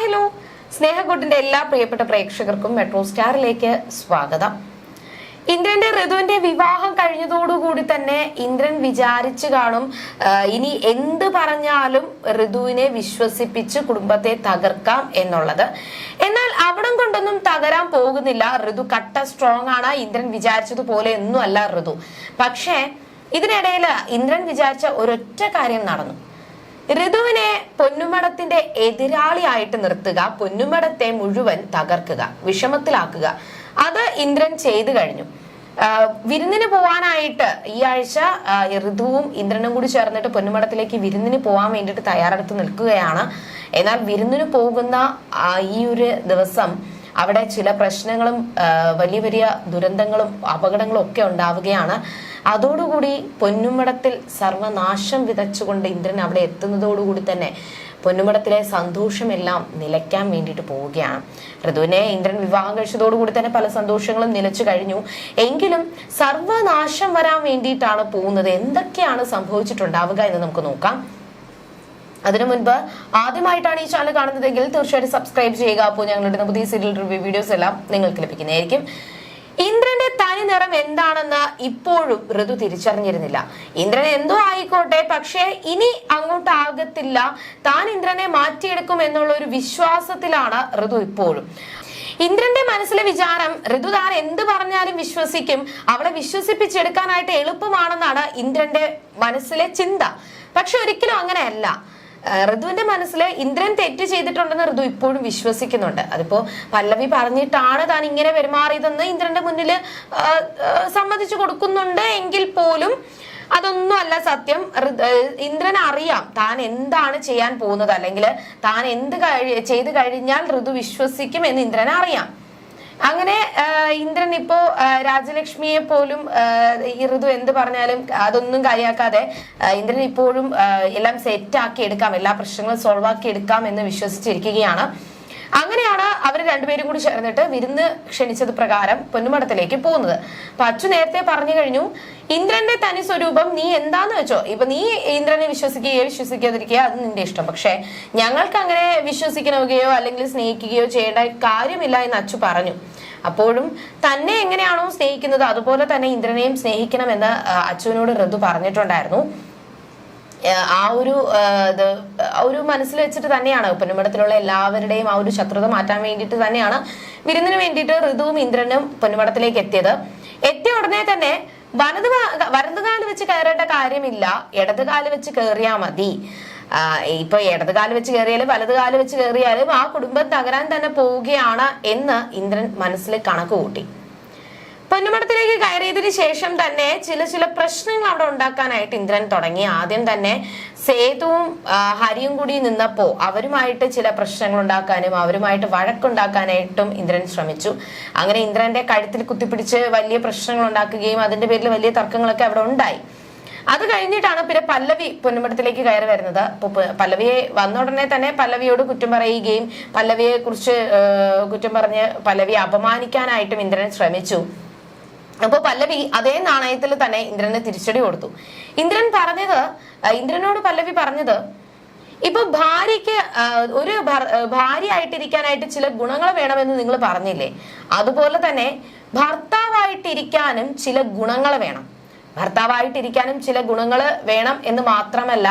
Hello. സ്നേഹകൂട്ടിന്റെ എല്ലാ പ്രിയപ്പെട്ട പ്രേക്ഷകർക്കും മെട്രോ സ്റ്റാറിലേക്ക് സ്വാഗതം. ഇന്ദ്രന്റെ ഋതുവിന്റെ വിവാഹം കഴിഞ്ഞതോടുകൂടി തന്നെ ഇന്ദ്രൻ വിചാരിച്ചു കാണും ഇനി എന്ത് പറഞ്ഞാലും ഋതുവിനെ വിശ്വസിപ്പിച്ച് കുടുംബത്തെ തകർക്കാം എന്നുള്ളത്. എന്നാൽ അവിടം കൊണ്ടൊന്നും തകരാൻ പോകുന്നില്ല. ഋതു കട്ട സ്ട്രോങ് ആണ്. ഇന്ദ്രൻ വിചാരിച്ചതുപോലെ ഒന്നും അല്ല ഋതു. പക്ഷേ ഇതിനിടയിൽ ഇന്ദ്രൻ വിചാരിച്ച ഒരൊറ്റ കാര്യം നടന്നു. ഋതുവിനെ പൊന്നുമടത്തിന്റെ എതിരാളിയായിട്ട് നിർത്തുക പൊന്നുമടത്തെ മുഴുവൻ തകർക്കുക വിഷമത്തിലാക്കുക. അത് ഇന്ദ്രൻ ചെയ്തു കഴിഞ്ഞു. വിരുന്നിന് പോവാനായിട്ട് ഈ ആഴ്ച ഋതുവും ഇന്ദ്രനും കൂടി ചേർന്നിട്ട് പൊന്നുമടത്തിലേക്ക് വിരുന്നിന് പോകാൻ വേണ്ടിയിട്ട് തയ്യാറെടുത്ത് നിൽക്കുകയാണ്. എന്നാൽ വിരുന്നിന് പോകുന്ന ഈ ഒരു ദിവസം അവിടെ ചില പ്രശ്നങ്ങളും വലിയ വലിയ ദുരന്തങ്ങളും അപകടങ്ങളും ഒക്കെ ഉണ്ടാവുകയാണ്. അതോടുകൂടി പൊന്നുമടത്തിൽ സർവനാശം വിതച്ചുകൊണ്ട് ഇന്ദ്രൻ അവിടെ എത്തുന്നതോടുകൂടി തന്നെ പൊന്നുമടത്തിലെ സന്തോഷമെല്ലാം നിലയ്ക്കാൻ വേണ്ടിയിട്ട് പോവുകയാണ്. ഋതുവിനെ ഇന്ദ്രൻ വിവാഹം കഴിച്ചതോടുകൂടി തന്നെ പല സന്തോഷങ്ങളും നിലച്ചു കഴിഞ്ഞു. എങ്കിലും സർവനാശം വരാൻ വേണ്ടിയിട്ടാണ് പോകുന്നത്. എന്തൊക്കെയാണ് സംഭവിച്ചിട്ടുണ്ടാവുക എന്ന് നമുക്ക് നോക്കാം. അതിനു മുൻപ് ആദ്യമായിട്ടാണ് ഈ ചാനൽ കാണുന്നതെങ്കിൽ തീർച്ചയായിട്ടും സബ്സ്ക്രൈബ് ചെയ്യുക. അപ്പോൾ ഞങ്ങളുടെ പുതിയ സീരിയൽ റിവ്യൂ വീഡിയോസ് എല്ലാം നിങ്ങൾക്ക് ലഭിക്കുന്നതായിരിക്കും. ഇന്ദ്രന്റെ തനി നിറം എന്താണെന്ന് ഇപ്പോഴും ഋതു തിരിച്ചറിഞ്ഞിരുന്നില്ല. ഇന്ദ്രൻ എന്തോ ആയിക്കോട്ടെ പക്ഷേ ഇനി അങ്ങോട്ടാകത്തില്ല. താൻ ഇന്ദ്രനെ മാറ്റിയെടുക്കും എന്നുള്ള ഒരു വിശ്വാസത്തിലാണ് ഋതു ഇപ്പോഴും. ഇന്ദ്രന്റെ മനസ്സിലെ വിചാരം ഋതു താൻ എന്ത് പറഞ്ഞാലും വിശ്വസിക്കും. അവളെ വിശ്വസിപ്പിച്ചെടുക്കാനായിട്ട് എളുപ്പമാണെന്നാണ് ഇന്ദ്രന്റെ മനസ്സിലെ ചിന്ത. പക്ഷെ ഒരിക്കലും അങ്ങനെയല്ല. ഋതുവിന്റെ മനസ്സിൽ ഇന്ദ്രൻ തെറ്റ് ചെയ്തിട്ടുണ്ടെന്ന് ഋതു ഇപ്പോഴും വിശ്വസിക്കുന്നുണ്ട്. അതിപ്പോ പല്ലവി പറഞ്ഞിട്ടാണ് താൻ ഇങ്ങനെ പെരുമാറിയതെന്ന് ഇന്ദ്രന്റെ മുന്നിൽ സമ്മതിച്ചു കൊടുക്കുന്നുണ്ട് എങ്കിൽ പോലും അതൊന്നും അല്ല സത്യം. ഇന്ദ്രൻ അറിയാം താൻ എന്താണ് ചെയ്യാൻ പോകുന്നത്. അല്ലെങ്കിൽ താൻ എന്ത് ചെയ്തു കഴിഞ്ഞാൽ ഋതു വിശ്വസിക്കും എന്ന് ഇന്ദ്രൻ അറിയാം. അങ്ങനെ ഇന്ദ്രൻ ഇപ്പോ രാജലക്ഷ്മിയെ പോലും ഈ ഋതു എന്ത് പറഞ്ഞാലും അതൊന്നും കാര്യാക്കാതെ ഇന്ദ്രൻ ഇപ്പോഴും എല്ലാം സെറ്റ് ആക്കി എടുക്കാം എല്ലാ പ്രശ്നങ്ങളും സോൾവ് ആക്കി എടുക്കാം എന്ന് വിശ്വസിച്ചിരിക്കുകയാണ്. അങ്ങനെയാണ് അവർ രണ്ടുപേരും കൂടി ചേർന്നിട്ട് വിരുന്ന് ക്ഷണിച്ചത് പ്രകാരം പൊന്നുമടത്തിലേക്ക് പോകുന്നത്. അപ്പൊ അച്ചു നേരത്തെ പറഞ്ഞു കഴിഞ്ഞു ഇന്ദ്രന്റെ തനി സ്വരൂപം നീ എന്താന്ന് വെച്ചോ? ഇപ്പൊ നീ ഇന്ദ്രനെ വിശ്വസിക്കുകയോ വിശ്വസിക്കാതിരിക്കുകയോ അത് നിന്റെ ഇഷ്ടം. പക്ഷെ ഞങ്ങൾക്ക് അങ്ങനെ വിശ്വസിക്കണകയോ അല്ലെങ്കിൽ സ്നേഹിക്കുകയോ ചെയ്യേണ്ട കാര്യമില്ല എന്ന് അച്ചു പറഞ്ഞു. അപ്പോഴും തന്നെ എങ്ങനെയാണോ സ്നേഹിക്കുന്നത് അതുപോലെ തന്നെ ഇന്ദ്രനെയും സ്നേഹിക്കണമെന്ന് അച്ഛനോട് ഋതു പറഞ്ഞിട്ടുണ്ടായിരുന്നു. ആ ഒരു ഒരു മനസ്സിൽ വെച്ചിട്ട് തന്നെയാണ് പൊന്നുമടത്തിലുള്ള എല്ലാവരുടെയും ആ ഒരു ശത്രുത മാറ്റാൻ വേണ്ടിയിട്ട് തന്നെയാണ് വിരുന്നിന് വേണ്ടിയിട്ട് ഋതുവും ഇന്ദ്രനും പൊന്നുമടത്തിലേക്ക് എത്തിയത്. എത്തിയ ഉടനെ തന്നെ വലത് വലതുകാൽ വെച്ച് കയറേണ്ട കാര്യമില്ല ഇടതുകാൽ വെച്ച് കയറിയാ മതി. ഇപ്പൊ ഇടത് കാൽ വെച്ച് കയറിയാലും വലത് കാൽ വെച്ച് കയറിയാലും ആ കുടുംബം തകരാൻ തന്നെ പോവുകയാണ് എന്ന് ഇന്ദ്രൻ മനസ്സിൽ കണക്ക് കൂട്ടി. പൊന്നുമടത്തിലേക്ക് കയറിയതിന് ശേഷം തന്നെ ചില ചില പ്രശ്നങ്ങൾ അവിടെ ഉണ്ടാക്കാനായിട്ട് ഇന്ദ്രൻ തുടങ്ങി. ആദ്യം തന്നെ സേതുവും ഹരിയും കൂടി നിന്നപ്പോ അവരുമായിട്ട് ചില പ്രശ്നങ്ങൾ ഉണ്ടാക്കാനും അവരുമായിട്ട് വഴക്കുണ്ടാക്കാനായിട്ടും ഇന്ദ്രൻ ശ്രമിച്ചു. അങ്ങനെ ഇന്ദ്രന്റെ കഴുത്തിൽ കുത്തിപ്പിടിച്ച് വലിയ പ്രശ്നങ്ങൾ ഉണ്ടാക്കുകയും അതിന്റെ പേരിൽ വലിയ തർക്കങ്ങളൊക്കെ അവിടെ ഉണ്ടായി. അത് കഴിഞ്ഞിട്ടാണ് പിന്നെ പല്ലവി പൊന്നുമടത്തിലേക്ക് കയറി വരുന്നത്. പല്ലവിയെ വന്ന ഉടനെ തന്നെ പല്ലവിയോട് കുറ്റം പറയുകയും പല്ലവിയെ കുറിച്ച് കുറ്റം പറഞ്ഞ് പല്ലവിയെ അപമാനിക്കാനായിട്ടും ഇന്ദ്രൻ ശ്രമിച്ചു. അപ്പൊ പല്ലവി അതേ നാണയത്തിൽ തന്നെ ഇന്ദ്രന് തിരിച്ചടി കൊടുത്തു. ഇന്ദ്രൻ പറഞ്ഞത് ഇന്ദ്രനോട് പല്ലവി പറഞ്ഞത് ഇപ്പൊ ഭാര്യയ്ക്ക് ഒരു ഭാര്യ ആയിട്ടിരിക്കാനായിട്ട് ചില ഗുണങ്ങൾ വേണമെന്ന് നിങ്ങൾ പറഞ്ഞില്ലേ? അതുപോലെ തന്നെ ഭർത്താവായിട്ടിരിക്കാനും ചില ഗുണങ്ങൾ വേണം. ഭർത്താവായിട്ടിരിക്കാനും ചില ഗുണങ്ങൾ വേണം എന്ന് മാത്രമല്ല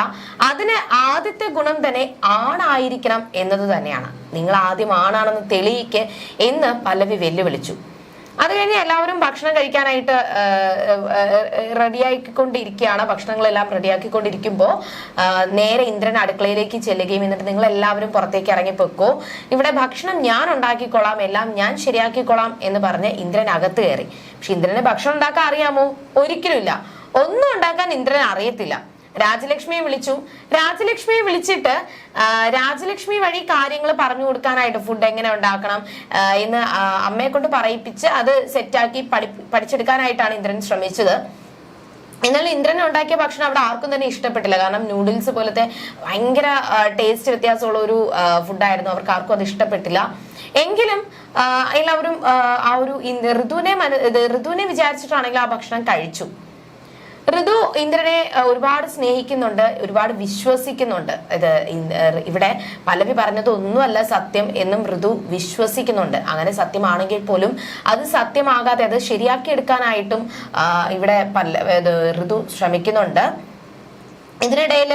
അതിന് ആദ്യത്തെ ഗുണം തന്നെ ആണായിരിക്കണം എന്നത് തന്നെയാണ്. നിങ്ങൾ ആദ്യം ആണാണെന്ന് തെളിയിക്ക് എന്ന് പല്ലവി വെല്ലുവിളിച്ചു. അത് കഴിഞ്ഞ് എല്ലാവരും ഭക്ഷണം കഴിക്കാനായിട്ട് റെഡിയാക്കിക്കൊണ്ടിരിക്കുകയാണ് ഭക്ഷണങ്ങളെല്ലാം റെഡിയാക്കിക്കൊണ്ടിരിക്കുമ്പോൾ നേരെ ഇന്ദ്രൻ അടുക്കളയിലേക്ക് ചെല്ലുകയും എന്നിട്ട് നിങ്ങൾ എല്ലാവരും പുറത്തേക്ക് ഇറങ്ങി പൊക്കോ ഇവിടെ ഭക്ഷണം ഞാൻ ഉണ്ടാക്കിക്കൊള്ളാം എല്ലാം ഞാൻ ശരിയാക്കിക്കൊള്ളാം എന്ന് പറഞ്ഞ് ഇന്ദ്രൻ അകത്ത് കയറി. പക്ഷെ ഇന്ദ്രന് ഭക്ഷണം ഉണ്ടാക്കാൻ അറിയാമോ? ഒരിക്കലും ഇല്ല. ഒന്നും ഉണ്ടാക്കാൻ ഇന്ദ്രൻ അറിയത്തില്ല. രാജലക്ഷ്മിയെ വിളിച്ചു. രാജലക്ഷ്മിയെ വിളിച്ചിട്ട് രാജലക്ഷ്മി വഴി കാര്യങ്ങൾ പറഞ്ഞു കൊടുക്കാനായിട്ട് ഫുഡ് എങ്ങനെ ഉണ്ടാക്കണം എന്ന് അമ്മയെ കൊണ്ട് പറയിപ്പിച്ച് അത് സെറ്റാക്കി പഠി പഠിച്ചെടുക്കാനായിട്ടാണ് ഇന്ദ്രൻ ശ്രമിച്ചത്. എന്നാൽ ഇന്ദ്രൻ ഉണ്ടാക്കിയ ഭക്ഷണം അവിടെ ആർക്കും തന്നെ ഇഷ്ടപ്പെട്ടില്ല. കാരണം നൂഡിൽസ് പോലത്തെ ഭയങ്കര ടേസ്റ്റ് വ്യത്യാസമുള്ള ഒരു ഫുഡായിരുന്നു അവർക്ക് ആർക്കും അത് ഇഷ്ടപ്പെട്ടില്ല. എങ്കിലും എല്ലാവരും ആ, ഒരു ഋതുവിനെ ഋതുവിനെ വിചാരിച്ചിട്ടാണെങ്കിൽ ആ ഭക്ഷണം കഴിച്ചു. ഋതു ഇന്ദ്രനെ ഒരുപാട് സ്നേഹിക്കുന്നുണ്ട് ഒരുപാട് വിശ്വസിക്കുന്നുണ്ട്. ഇത് ഇവിടെ പലവി പറഞ്ഞത് ഒന്നുമല്ല സത്യം എന്നും ഋതു വിശ്വസിക്കുന്നുണ്ട്. അങ്ങനെ സത്യമാണെങ്കിൽ പോലും അത് സത്യമാകാതെ അത് ശരിയാക്കിയെടുക്കാനായിട്ടും ഇവിടെ പല്ല ഋതു ശ്രമിക്കുന്നുണ്ട്. ഇതിനിടയിൽ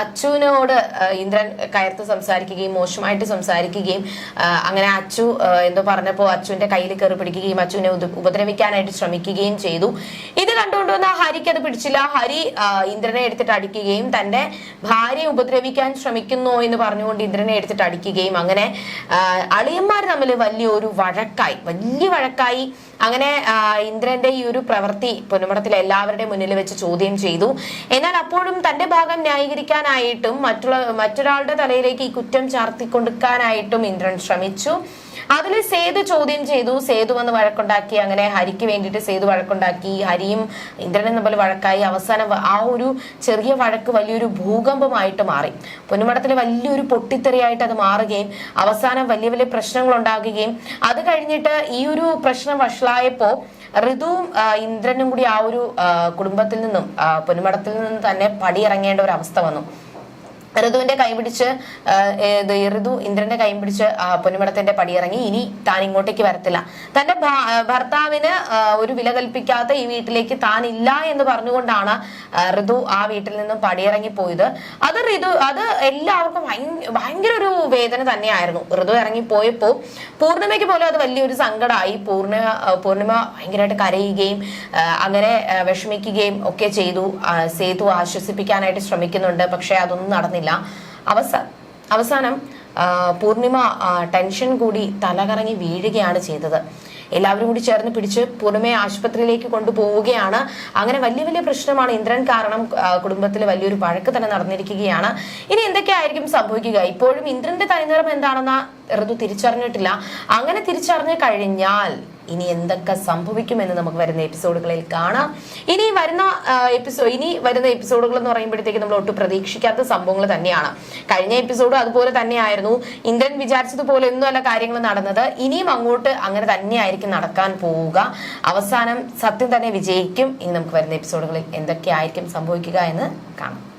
അച്ചുവിനോട് ഇന്ദ്രൻ കയർത്ത് സംസാരിക്കുകയും മോശമായിട്ട് സംസാരിക്കുകയും അങ്ങനെ അച്ചു എന്തോ പറഞ്ഞപ്പോൾ അച്ചുവിന്റെ കയ്യിൽ കയറി പിടിക്കുകയും അച്ചുവിനെ ഉപദ്രവിക്കാനായിട്ട് ശ്രമിക്കുകയും ചെയ്തു. ഇത് കണ്ടുകൊണ്ടുവന്ന ഹരിക്ക് അത് പിടിച്ചില്ല. ഹരി ഇന്ദ്രനെ എടുത്തിട്ട് അടിക്കുകയും തന്റെ ഭാര്യയെ ഉപദ്രവിക്കാൻ ശ്രമിക്കുന്നു എന്ന് പറഞ്ഞുകൊണ്ട് ഇന്ദ്രനെ എടുത്തിട്ട് അടിക്കുകയും. അങ്ങനെ അളിയന്മാർ തമ്മിൽ വലിയൊരു വഴക്കായി വലിയ വഴക്കായി അങ്ങനെ ഇന്ദ്രന്റെ ഈ ഒരു പ്രവൃത്തി പൊന്നുമടത്തിൽ എല്ലാവരുടെ മുന്നിൽ വെച്ച് ചോദ്യം ചെയ്തു. എന്നാൽ അപ്പോഴും തന്റെ ഭാഗം ന്യായീകരിക്കാനായിട്ടും മറ്റുള്ള മറ്റൊരാളുടെ തലയിലേക്ക് ഈ കുറ്റം ചാർത്തി കൊടുക്കാനായിട്ടും ഇന്ദ്രൻ ശ്രമിച്ചു. അതിൽ സേതു ചോദ്യം ചെയ്തു. സേതു വന്ന് വഴക്കുണ്ടാക്കി. അങ്ങനെ ഹരിക്ക് വേണ്ടിയിട്ട് സേതു വഴക്കുണ്ടാക്കി. ഹരിയും ഇന്ദ്രനും തമ്മിൽ വഴക്കായി. അവസാനം ആ ഒരു ചെറിയ വഴക്ക് വലിയൊരു ഭൂകമ്പമായിട്ട് മാറി. പൊന്നുമടത്തിൽ വലിയൊരു പൊട്ടിത്തെറിയായിട്ട് അത് മാറുകയും അവസാനം വലിയ വലിയ പ്രശ്നങ്ങൾ ഉണ്ടാകുകയും അത് കഴിഞ്ഞിട്ട് ഈ ഒരു പ്രശ്നം വഷളായപ്പോ ഋതുവും ഇന്ദ്രനും കൂടി ആ ഒരു കുടുംബത്തിൽ നിന്നും പൊന്നുമടത്തിൽ നിന്നും തന്നെ പടിയിറങ്ങേണ്ട ഒരു അവസ്ഥ വന്നു. ഋതുവിന്റെ കൈ പിടിച്ച് ആ, ഏത് ഋതു ഇന്ദ്രന്റെ കൈ പിടിച്ച് ആ, പൊന്നുമടത്തിന്റെ പടിയിറങ്ങി. ഇനി താൻ ഇങ്ങോട്ടേക്ക് വരത്തില്ല. തന്റെ ഭർത്താവിന് ഒരു വില കൽപ്പിക്കാത്ത ഈ വീട്ടിലേക്ക് താൻ ഇല്ല എന്ന് പറഞ്ഞുകൊണ്ടാണ് ഋതു ആ വീട്ടിൽ നിന്നും പടിയിറങ്ങി പോയത്. അത് ഋതു അത് എല്ലാവർക്കും ഭയങ്ക- ഭയങ്കര ഒരു വേദന തന്നെയായിരുന്നു. ഋതു ഇറങ്ങി പോയപ്പോ പൂർണിമയ്ക്ക് പോലും അത് വലിയൊരു സങ്കടമായി. പൂർണിമ പൂർണിമ ഭയങ്കരമായിട്ട് കരയുകയും അങ്ങനെ വിഷമിക്കുകയും ഒക്കെ ചെയ്തു. സേതു ആശ്വസിപ്പിക്കാനായിട്ട് ശ്രമിക്കുന്നുണ്ട്. പക്ഷെ അതൊന്നും നടന്നില്ല. അവസാ അവസാനം പൂർണിമ ടെൻഷൻ കൂടി തലകറങ്ങി വീഴുകയാണ് ചെയ്തത്. എല്ലാവരും കൂടി ചേർന്ന് പിടിച്ച് പൂർണിമയെ ആശുപത്രിയിലേക്ക് കൊണ്ടുപോവുകയാണ്. അങ്ങനെ വലിയ വലിയ പ്രശ്നമാണ് ഇന്ദ്രൻ കാരണം കുടുംബത്തിൽ വലിയൊരു വഴക്ക് തന്നെ നടന്നിരിക്കുകയാണ്. ഇനി എന്തൊക്കെയായിരിക്കും സംഭവിക്കുക? ഇപ്പോഴും ഇന്ദ്രന്റെ തനിനിറം എന്താണെന്ന് ഋതു തിരിച്ചറിഞ്ഞിട്ടില്ല. അങ്ങനെ തിരിച്ചറിഞ്ഞു കഴിഞ്ഞാൽ ഇനി എന്തൊക്കെ സംഭവിക്കുമെന്ന് നമുക്ക് വരുന്ന എപ്പിസോഡുകളിൽ കാണാം. ഇനി വരുന്ന എപ്പിസോഡ് ഇനി വരുന്ന എപ്പിസോഡുകൾ എന്ന് പറയുമ്പോഴത്തേക്ക് നമ്മൾ ഒട്ടും പ്രതീക്ഷിക്കാത്ത സംഭവങ്ങൾ തന്നെയാണ്. കഴിഞ്ഞ എപ്പിസോഡും അതുപോലെ തന്നെയായിരുന്നു ഇന്ദ്രൻ വിചാരിച്ചതുപോലെ ഒന്നുമല്ല കാര്യങ്ങൾ നടന്നത്. ഇനിയും അങ്ങോട്ട് അങ്ങനെ തന്നെയായിരിക്കും നടക്കാൻ പോവുക. അവസാനം സത്യം തന്നെ വിജയിക്കും. ഇനി നമുക്ക് വരുന്ന എപ്പിസോഡുകളിൽ എന്തൊക്കെയായിരിക്കും സംഭവിക്കുക എന്ന് കാണാം.